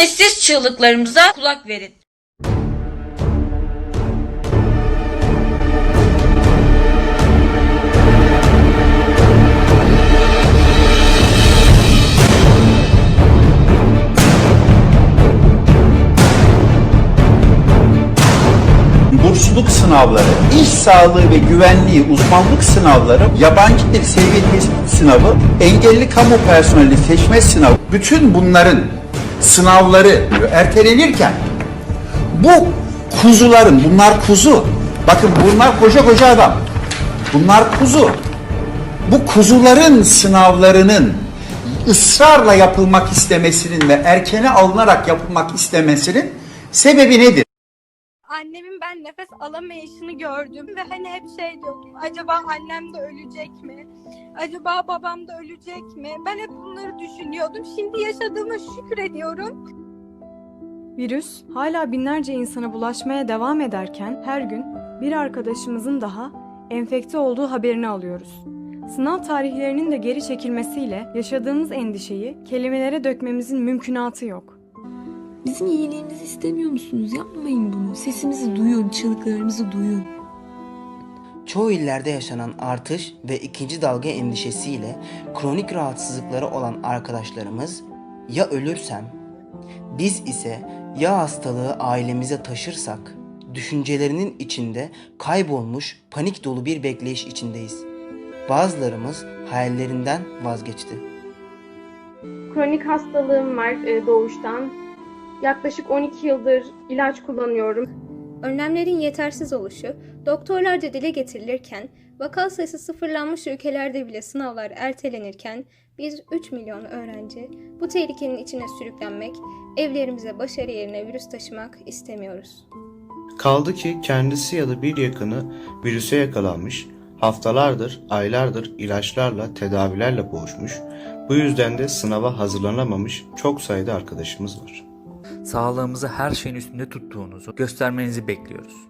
Sessiz çığlıklarımıza kulak verin. bursluluk sınavları, iş sağlığı ve güvenliği uzmanlık sınavları, yabancı dil seviye tespit sınavı, engelli kamu personeli seçme sınavı, bütün bunların sınavları ertelenirken bu kuzuların, bunlar kuzu, bakın bunlar koca koca adam, bunlar kuzu. Bu kuzuların sınavlarının ısrarla yapılmak istemesinin ve erkene alınarak yapılmak istemesinin sebebi nedir? Annemin ben nefes alamayışını gördüm ve hani hep şey diyordum. Acaba annem de ölecek mi? Acaba babam da ölecek mi? Ben hep bunları düşünüyordum. Şimdi yaşadığıma şükrediyorum. Virüs hala binlerce insana bulaşmaya devam ederken her gün bir arkadaşımızın daha enfekte olduğu haberini alıyoruz. Sınav tarihlerinin de geri çekilmesiyle yaşadığımız endişeyi kelimelere dökmemizin mümkünatı yok. Bizim iyiliğimizi istemiyor musunuz? Yapmayın bunu. Sesimizi duyun, çığlıklarımızı duyun. Çoğu illerde yaşanan artış ve ikinci dalga endişesiyle kronik rahatsızlıkları olan arkadaşlarımız ya ölürsem, biz ise ya hastalığı ailemize taşırsak düşüncelerinin içinde kaybolmuş panik dolu bir bekleyiş içindeyiz. Bazılarımız hayallerinden vazgeçti. Kronik hastalığım var e, doğuştan. Yaklaşık 12 yıldır ilaç kullanıyorum. Önlemlerin yetersiz oluşu doktorlarca dile getirilirken vaka sayısı sıfırlanmış ülkelerde bile sınavlar ertelenirken biz 3 milyon öğrenci bu tehlikenin içine sürüklenmek, evlerimize başarı yerine virüs taşımak istemiyoruz. Kaldı ki kendisi ya da bir yakını virüse yakalanmış, haftalardır, aylardır ilaçlarla, tedavilerle boğuşmuş, bu yüzden de sınava hazırlanamamış çok sayıda arkadaşımız var. Sağlığımızı her şeyin üstünde tuttuğunuzu göstermenizi bekliyoruz.